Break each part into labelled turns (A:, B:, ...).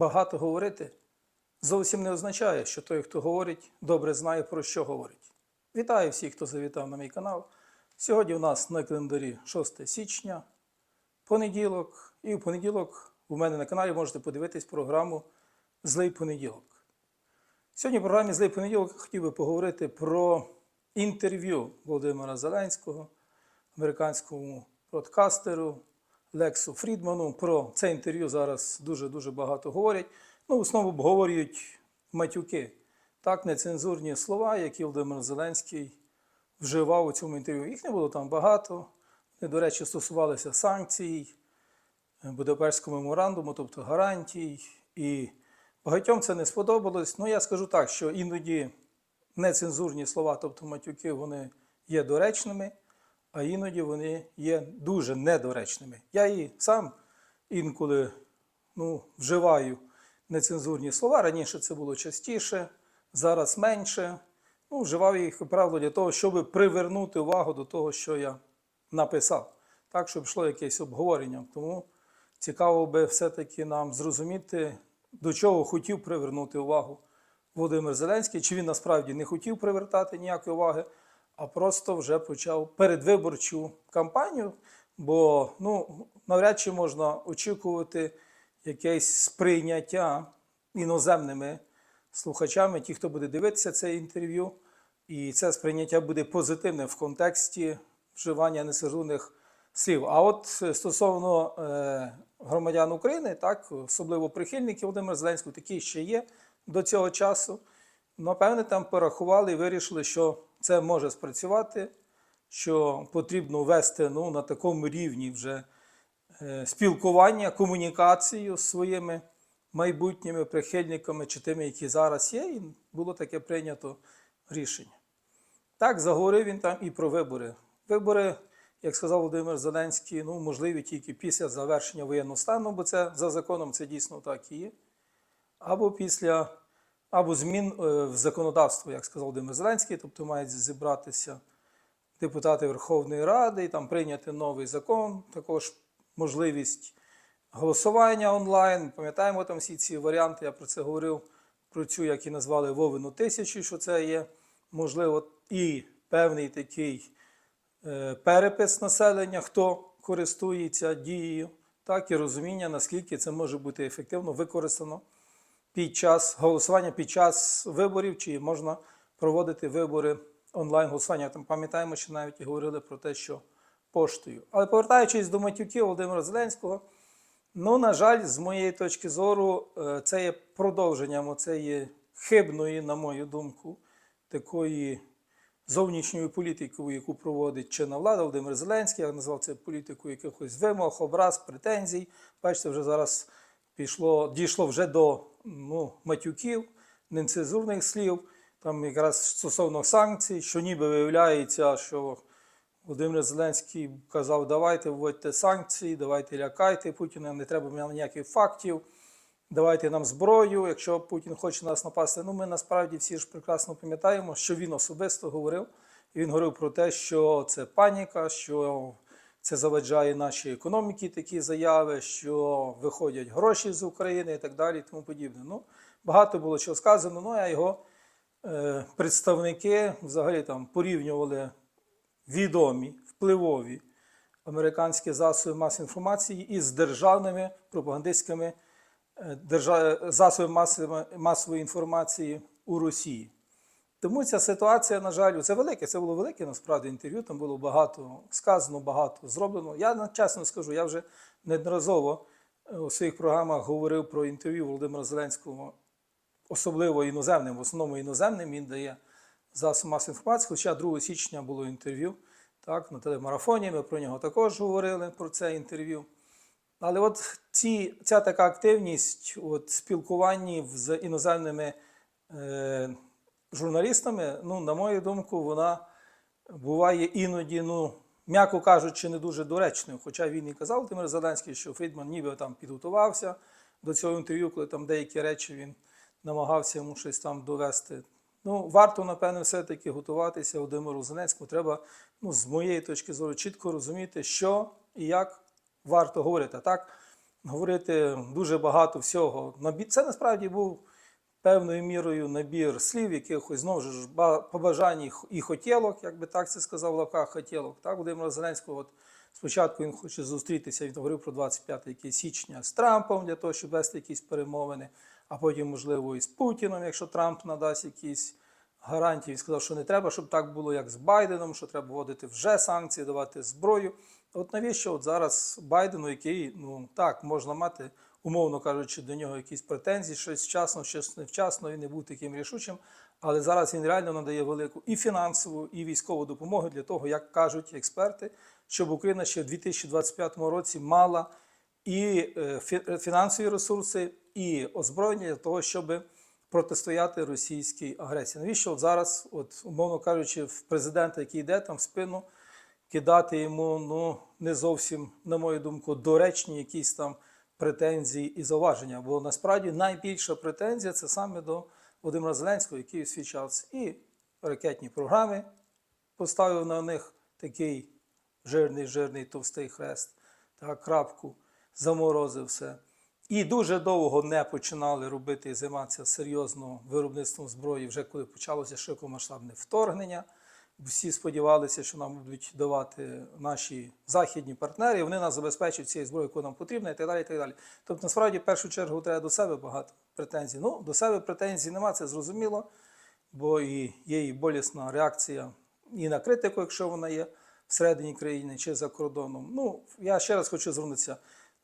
A: багато говорити зовсім не означає, що той, хто говорить, добре знає, про що говорить. Вітаю всіх, хто завітав на мій канал. Сьогодні у нас на календарі 6 січня, понеділок, і в понеділок у мене на каналі можете подивитись програму Злий понеділок. Сьогодні в програмі Злий понеділок хотів би поговорити про інтерв'ю Володимира Зеленського, американському бродкастеру Лексу Фрідману. Про це інтерв'ю зараз дуже-дуже багато говорять. Ну, в основному обговорюють матюки. Так, нецензурні слова, які Володимир Зеленський вживав у цьому інтерв'ю. Їх не було там багато. Вони, до речі, стосувалися санкцій, Будапештського меморандуму, тобто гарантій. І багатьом це не сподобалось. Ну, я скажу так, що іноді нецензурні слова, тобто матюки, вони є доречними, а іноді вони є дуже недоречними. Я і сам інколи ну, вживаю нецензурні слова. Раніше це було частіше, зараз менше. Ну, вживав їх, правило, для того, щоб привернути увагу до того, що я написав. Так, щоб йшло якесь обговорення. Тому цікаво би все-таки нам зрозуміти, до чого хотів привернути увагу Володимир Зеленський, чи він насправді не хотів привертати ніякої уваги, а просто вже почав передвиборчу кампанію, бо ну, навряд чи можна очікувати якесь сприйняття іноземними слухачами, ті, хто буде дивитися це інтерв'ю, і це сприйняття буде позитивне в контексті вживання несержурних слів. А от стосовно е, громадян України, так, особливо прихильників Володимира Зеленського, такі ще є до цього часу. Напевне, там порахували і вирішили, що це може спрацювати, що потрібно вести ну, на такому рівні вже е, спілкування, комунікацію з своїми майбутніми прихильниками чи тими, які зараз є, і було таке прийнято рішення. Так, заговорив він там і про вибори. Вибори, як сказав Володимир Зеленський, ну, можливі тільки після завершення воєнного стану, бо це за законом це дійсно так і є. Або після або змін е, в законодавство, як сказав Володимир Зеленський, тобто мають зібратися депутати Верховної Ради і там прийняти новий закон, також можливість голосування онлайн. Пам'ятаємо там всі ці варіанти, я про це говорив, про цю, як і назвали Вовину тисячу, що це є можливо, і певний такий е, перепис населення, хто користується дією, так і розуміння, наскільки це може бути ефективно використано під час голосування, під час виборів, чи можна проводити вибори онлайн-голосування. Там пам'ятаємо, що навіть і говорили про те, що поштою. Але повертаючись до матюків Володимира Зеленського, ну, на жаль, з моєї точки зору, е, це є продовженням цієї хибної, на мою думку, такої зовнішньої політики, яку проводить чинна влада Володимир Зеленський. Я назвав це політикою якихось вимог, образ, претензій. Бачите, вже зараз пішло, дійшло вже до ну, матюків, нецензурних слів. Там якраз стосовно санкцій, що ніби виявляється, що Володимир Зеленський казав, давайте вводьте санкції, давайте лякайте Путіна, не треба нам ніяких фактів, давайте нам зброю, якщо Путін хоче нас напасти. Ну, ми насправді всі ж прекрасно пам'ятаємо, що він особисто говорив. І він говорив про те, що це паніка, що це заваджає наші економіки, такі заяви, що виходять гроші з України і так далі, і тому подібне. Ну, багато було чого сказано, ну а його е, представники взагалі там порівнювали відомі, впливові американські засоби масової інформації із державними пропагандистськими е, держав... засобами масової інформації у Росії. Тому ця ситуація, на жаль, це велике, це було велике насправді інтерв'ю, там було багато сказано, багато зроблено. Я чесно скажу, я вже неодноразово е, у своїх програмах говорив про інтерв'ю Володимира Зеленського, особливо іноземним, в основному іноземним, він дає засоб масової інформації, хоча 2 січня було інтерв'ю так, на телемарафоні, ми про нього також говорили, про це інтерв'ю. Але от ці, ця така активність от, спілкуванні з іноземними е, журналістами, ну, на мою думку, вона буває іноді, ну, м'яко кажучи, не дуже доречною. Хоча він і казав Володимир Зеленський, що Фрідман ніби там підготувався до цього інтерв'ю, коли там деякі речі він намагався йому щось там довести. Ну, варто, напевне, все-таки готуватися Володимиру Зеленському. Треба, ну, з моєї точки зору, чітко розуміти, що і як варто говорити. Так, говорити дуже багато всього. Це насправді був певною мірою набір слів, якихось знову ж побажань і хотілок, як би так це сказав в лапках хотілок. Так, Володимира Зеленського, от спочатку він хоче зустрітися, він говорив про 25 січня з Трампом для того, щоб вести якісь перемовини, а потім, можливо, і з Путіном, якщо Трамп надасть якісь гарантії. Він сказав, що не треба, щоб так було, як з Байденом, що треба вводити вже санкції, давати зброю. От навіщо от зараз Байдену, який, ну так, можна мати, умовно кажучи, до нього якісь претензії, щось вчасно, щось невчасно, він не був таким рішучим. Але зараз він реально надає велику і фінансову, і військову допомогу для того, як кажуть експерти, щоб Україна ще в 2025 році мала і е, фінансові ресурси, і озброєння для того, щоб протистояти російській агресії. Навіщо от зараз, от, умовно кажучи, в президента, який йде там в спину, кидати йому ну, не зовсім, на мою думку, доречні якісь там претензії і зауваження. Бо насправді найбільша претензія це саме до Володимира Зеленського, який у свій час і ракетні програми поставив на них такий жирний, жирний товстий хрест, так, крапку, заморозив все. І дуже довго не починали робити і займатися серйозно виробництвом зброї, вже коли почалося широкомасштабне вторгнення. Всі сподівалися, що нам будуть давати наші західні партнери, вони нас забезпечать цією зброєю, яку нам потрібна, і так далі. І так далі. Тобто, насправді, в першу чергу, треба до себе багато претензій. Ну, до себе претензій нема, це зрозуміло, бо і є і болісна реакція і на критику, якщо вона є всередині країни чи за кордоном. Ну, я ще раз хочу звернутися.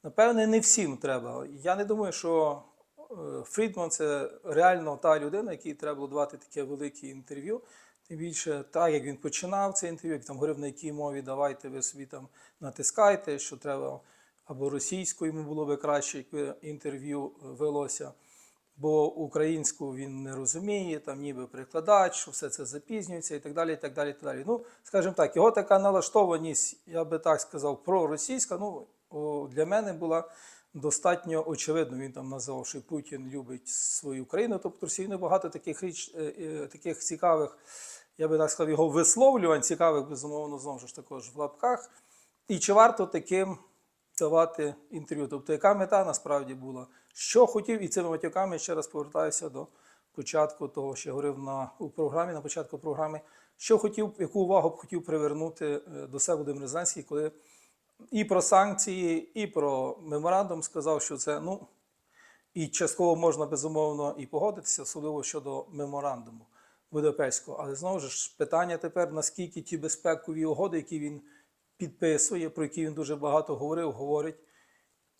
A: Напевне, не всім треба. Я не думаю, що е, Фрідман це реально та людина, якій треба було давати таке велике інтерв'ю. Тим більше, так як він починав це інтерв'ю, як там говорив, на якій мові давайте ви собі там натискайте, що треба або російською йому було би краще, якби інтерв'ю велося, бо українську він не розуміє, там ніби перекладач, що все це запізнюється і так далі. і так далі, і так далі. Ну, скажімо так, його така налаштованість, я би так сказав, проросійська, ну, для мене була достатньо очевидно. Він там назвав, що Путін любить свою країну. Тобто сильно багато таких річ, е, е, таких цікавих, я би так сказав, його висловлювань, цікавих, безумовно, знову ж також в лапках. І чи варто таким давати інтерв'ю? Тобто, яка мета насправді була? Що хотів, і цими матюками ще раз повертаюся до початку того, що я говорив на у програмі, на початку програми, що хотів, яку увагу б хотів привернути е, до себе Володимир Зеленський, коли і про санкції, і про меморандум сказав, що це ну і частково можна безумовно і погодитися, особливо щодо меморандуму Будапештського. Але знову ж питання тепер, наскільки ті безпекові угоди, які він підписує, про які він дуже багато говорив, говорить,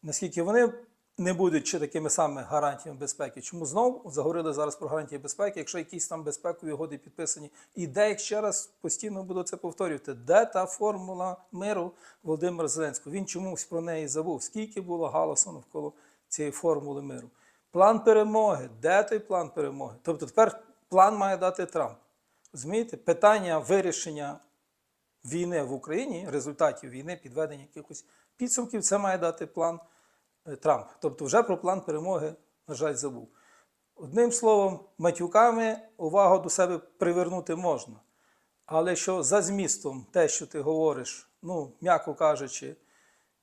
A: наскільки вони не будуть ще такими самими гарантіями безпеки. Чому знову заговорили зараз про гарантії безпеки, якщо якісь там безпекові угоди підписані, і де як ще раз постійно буду це повторювати, де та формула миру Володимира Зеленського? Він чомусь про неї забув. Скільки було галасу навколо цієї формули миру? План перемоги. Де той план перемоги? Тобто тепер план має дати Трамп. Розумієте? Питання вирішення війни в Україні, результатів війни, підведення якихось підсумків, це має дати план е, Трамп. Тобто, вже про план перемоги, на жаль, забув. Одним словом, матюками увагу до себе привернути можна. Але що за змістом те, що ти говориш, ну, м'яко кажучи,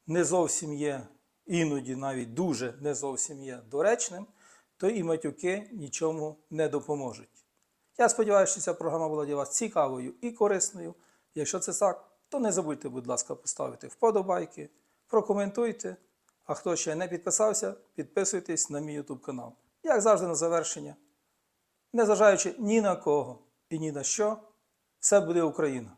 A: не зовсім є, іноді навіть дуже не зовсім є доречним, то і матюки нічому не допоможуть. Я сподіваюся, що ця програма була для вас цікавою і корисною. Якщо це так, то не забудьте, будь ласка, поставити вподобайки, прокоментуйте. А хто ще не підписався, підписуйтесь на мій YouTube канал. Як завжди, на завершення, незважаючи ні на кого і ні на що, все буде Україна.